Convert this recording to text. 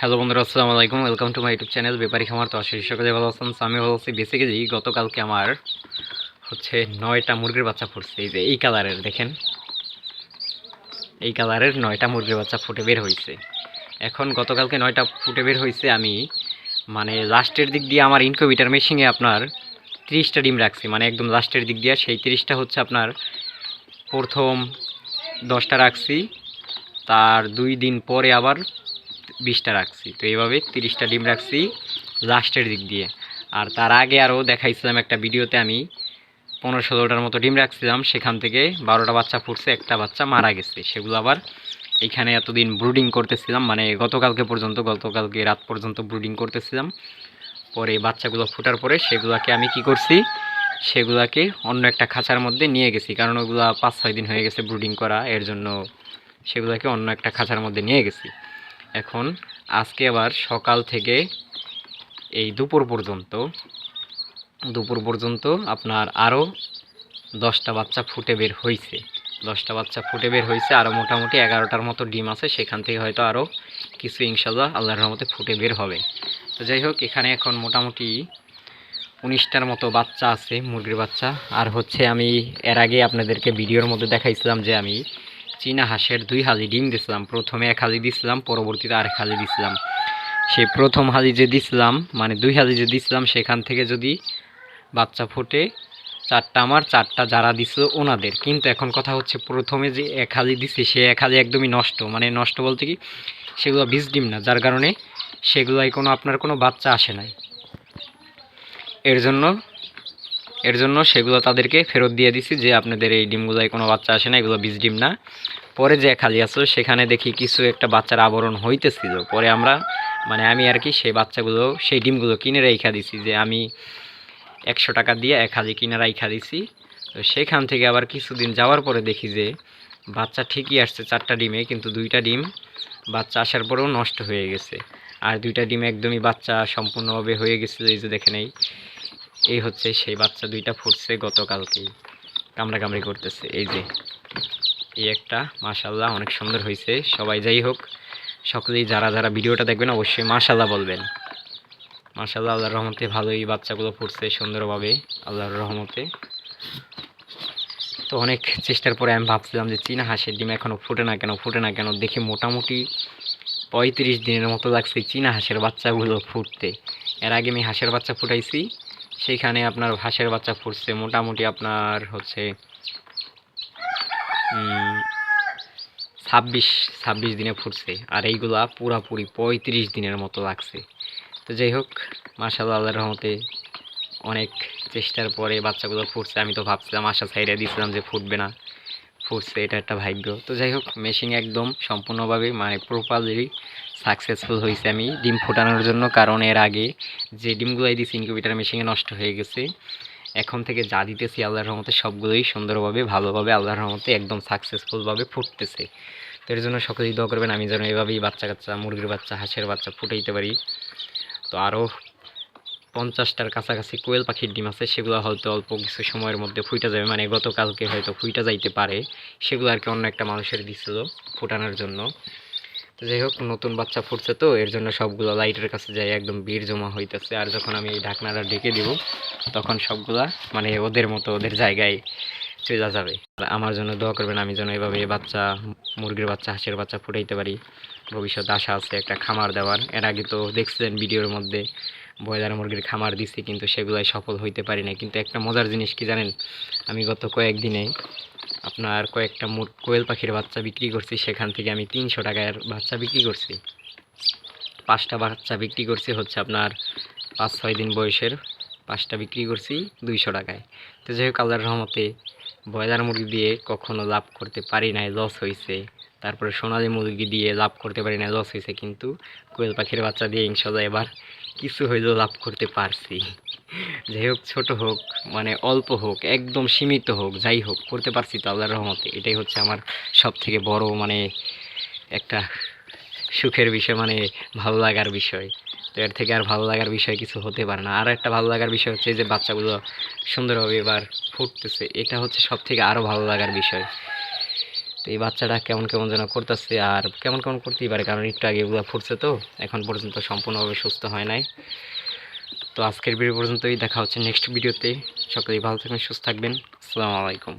Hello বন্ধুরা, আসসালামু আলাইকুম। Welcome to my YouTube channel ব্যাপারী খামার তো আশা সকলে ভালো আছেন। আমি ভালো আছি। বেসিক্যালি গতকালকে আমার হচ্ছে নয়টা মুরগির বাচ্চা ফুটছে। এই যে, এই কালারের দেখেন। এই কালারের নয়টা মুরগির বাচ্চা ফুটে বের হয়েছে এখন গতকালকে নয়টা ফুটে বের হয়েছে আমি মানে লাস্টের দিক দিয়ে আমার ইনকিউবেটার মেশিনে আপনার তিরিশটা ডিম রাখছি। মানে একদম লাস্টের দিক দিয়ে সেই তিরিশটা হচ্ছে আপনার প্রথম দশটা রাখছি। তার দুই দিন পরে আবার বিশটা রাখছি। তো এইভাবে তিরিশটা ডিম রাখছি লাস্টের দিক দিয়ে। আর তার আগে আরও দেখাইছিলাম একটা ভিডিওতে আমি পনেরো ষোলোটার মতো ডিম রাখছিলাম, সেখান থেকে বারোটা বাচ্চা ফুটছে, একটা বাচ্চা মারা গেছে। সেগুলো আবার এখানে এতদিন ব্রুডিং করতেছিলাম মানে গতকালকে পর্যন্ত, গতকালকে রাত পর্যন্ত ব্রুডিং করতেছিলাম। পরে বাচ্চাগুলো ফোটার পরে সেগুলোকে আমি কি করছি, সেগুলাকে অন্য একটা খাঁচার মধ্যে নিয়ে গেছি। কারণ ওগুলো পাঁচ ছয় দিন হয়ে গেছে ব্রুডিং করা, এর জন্য সেগুলোকে অন্য একটা খাঁচার মধ্যে নিয়ে গেছি। এখন আজকে আবার সকাল থেকে এই দুপুর পর্যন্ত দুপুর পর্যন্ত আপনার আরও দশটা বাচ্চা ফুটে বের হয়েছে দশটা বাচ্চা ফুটে বের হয়েছে আরও মোটামুটি এগারোটার মতো ডিম আছে, সেখান থেকে হয়তো আরও কিছু ইনশাল্লাহ আল্লাহর রহমতে ফুটে বের হবে। তো যাই হোক, এখানে এখন মোটামুটি উনিশটার মতো বাচ্চা আছে, মুরগির বাচ্চা। আর হচ্ছে আমি এর আগে আপনাদেরকে ভিডিওর মধ্যে দেখাইছিলাম যে আমি চীনা হাঁসের দুই হালি ডিম দিছিলাম। প্রথমে এক হালি দিছিলাম, পরবর্তীতে আরেক হালি দিছিলাম। সেই প্রথম হালি যে দিছিলাম মানে দুই হালি যে দিছিলাম, সেখান থেকে যদি বাচ্চা ফুটে, চারটা আমার, চারটা যারা দিছিল ওনাদের। কিন্তু এখন কথা হচ্ছে প্রথমে যে এক হালি দিছি, সে এক হালি একদমই নষ্ট। মানে নষ্ট বলতে কি, সেগুলো বীজ ডিম না, যার কারণে সেগুলাই কোনো আপনার কোনো বাচ্চা আসে নাই। এর জন্য এর জন্য সেগুলো তাদেরকে ফেরত দিয়ে দিছি যে আপনাদের এই ডিমগুলোয় কোনো বাচ্চা আসে না, এগুলো বীজ ডিম না। পরে যে খালি আসলো, সেখানে দেখি কিছু একটা বাচ্চার আবরণ হইতেছিল। পরে আমরা মানে আমি আর কি সেই বাচ্চাগুলো, সেই ডিমগুলো কিনে রেখা দিছি যে আমি একশো টাকা দিয়ে এক হালি কিনে রাইখা দিছি। তো সেখান থেকে আবার কিছুদিন যাওয়ার পরে দেখি যে বাচ্চা ঠিকই আসছে চারটা ডিমে, কিন্তু দুইটা ডিম বাচ্চা আসার পরেও নষ্ট হয়ে গেছে। আর দুইটা ডিম একদমই বাচ্চা সম্পূর্ণভাবে হয়ে গেছিল, এই যে দেখে নেই এই হচ্ছে সেই বাচ্চা দুইটা ফুটছে গতকালকেই। কামড়া কামড়ি করতেছে। এই যে, এই একটা মাশাল্লাহ অনেক সুন্দর হয়েছে সবাই যাই হোক, সকলেই যারা যারা ভিডিওটা দেখবেন, অবশ্যই মাশাল্লাহ বলবেন। মাশাল্লাহ আল্লাহর রহমতে ভালোই বাচ্চাগুলো ফুটছে সুন্দরভাবে, আল্লাহর রহমতে। তো অনেক চেষ্টার পরে আমি ভাবছিলাম যে চীনা হাঁসের ডিম এখনও ফুটে না কেন, ফুটে না কেন, দেখে মোটামুটি পঁয়ত্রিশ দিনের মতো লাগছে চীনা হাঁসের বাচ্চাগুলো ফুটতে। এর আগে আমি হাঁসের বাচ্চা ফুটাইছি সেইখানে আপনার হাঁসের বাচ্চা ফুটছে মোটামুটি আপনার হচ্ছে ছাব্বিশ ছাব্বিশ দিনে ফুটছে। আর এইগুলা পুরাপুরি পঁয়ত্রিশ দিনের মতো লাগছে। তো যাই হোক মার্শাল আল্লাহর রহমতে অনেক চেষ্টার পরে বাচ্চাগুলো ফুটছে। আমি তো ভাবছিলাম আশা সাইডে দিয়েছিলাম যে ফুটবে না। ফুটছে, এটা একটা ভাগ্য। তো যাই হোক মেশিন একদম সম্পূর্ণভাবে মানে প্রপারলি সাকসেসফুল হয়েছে আমি, ডিম ফোটানোর জন্য, কারণ এর আগে যে ডিমগুলোই দিয়েছি ইনকিউবেটার মেশিনে নষ্ট হয়ে গেছে, এখন থেকে যা দিতেছি আল্লাহর রহমতে সবগুলোই সুন্দরভাবে, ভালোভাবে আল্লাহর রহমতে একদম সাকসেসফুলভাবে ফুটতেছে। তো এর জন্য সকলেই দোয়া করবেন, আমি যেন এভাবেই বাচ্চা কাচ্চা মুরগির বাচ্চা, হাঁসের বাচ্চা ফুটাইতে পারি। তো আরও পঞ্চাশটার কাছাকাছি কোয়েল পাখির ডিম আছে, সেগুলো হয়তো অল্প কিছু সময়ের মধ্যে ফুইটা যাবে মানে গতকালকে হয়তো ফুইটা যাইতে পারে, সেগুলো আর কি অন্য একটা মানুষের দিছিল ফুটানোর জন্য। তো যাই হোক, নতুন বাচ্চা ফুটছে তো, এর জন্য সবগুলো লাইটের কাছে যাই, একদম ভিড় জমা হইতেছে। আর যখন আমি এই ঢাকনাটা ঢেকে দিব, তখন সবগুলা মানে ওদের মতো ওদের জায়গায় চলে যাবে। আমার জন্য দোয়া করবেন, আমি যেন এভাবে বাচ্চা, মুরগির বাচ্চা, হাঁসের বাচ্চা ফুটাইতে পারি। ভবিষ্যৎ আশা আছে একটা খামার দেওয়ার। এর আগে তো দেখছিলেন ভিডিওর মধ্যে, ব্রয়লার মুরগির খামার দিছি, কিন্তু সেগুলাই সফল হইতে পারি না কিন্তু একটা মজার জিনিস কি জানেন, আমি গত কয়েকদিনে আপনার কয়েকটা কোয়েল পাখির বাচ্চা বিক্রি করছি, সেখান থেকে আমি তিনশো টাকার বাচ্চা বিক্রি করছি। পাঁচটা বাচ্চা বিক্রি করছি হচ্ছে আপনার পাঁচ ছয় দিন বয়সের, পাঁচটা বিক্রি করছি দুইশো টাকায়। তো যাই হোক, আল্লাহর রহমতে ব্রয়লার মুরগি দিয়ে কখনো লাভ করতে পারি নাই লস হয়েছে তারপরে সোনালি মুরগি দিয়ে লাভ করতে পারি না লস হয়েছে কিন্তু কোয়েল পাখির বাচ্চা দিয়ে ইনশাল্লাহ এবার কিছু হইলেও লাভ করতে পারছি। যাই হোক, ছোটো হোক মানে অল্প হোক, একদম সীমিত হোক, যাই হোক, করতে পারছি তো আল্লাহর রহমতে। এটাই হচ্ছে আমার সব থেকে বড় মানে একটা সুখের বিষয় মানে ভালো লাগার বিষয়। তো এর থেকে আর ভালো লাগার বিষয় কিছু হতে পারে না। আর একটা ভালো লাগার বিষয় হচ্ছে যে বাচ্চাগুলো সুন্দরভাবে এবার ফুটতেছে, এটা হচ্ছে সব থেকে আরও ভালো লাগার বিষয়। তো এই বাচ্চাটা কেমন কেমন যেন করতেছে, আর কেমন কেমন করতেই পারে, কারণ একটু আগে এগুলো ফুটছে তো, এখন পর্যন্ত সম্পূর্ণভাবে সুস্থ হয় নাই। তো আজকের ভিডিও পর্যন্তই। দেখা হচ্ছে নেক্সট ভিডিওতে সকলেই ভালো থাকবেন, সুস্থ থাকবেন। আসসালামু আলাইকুম।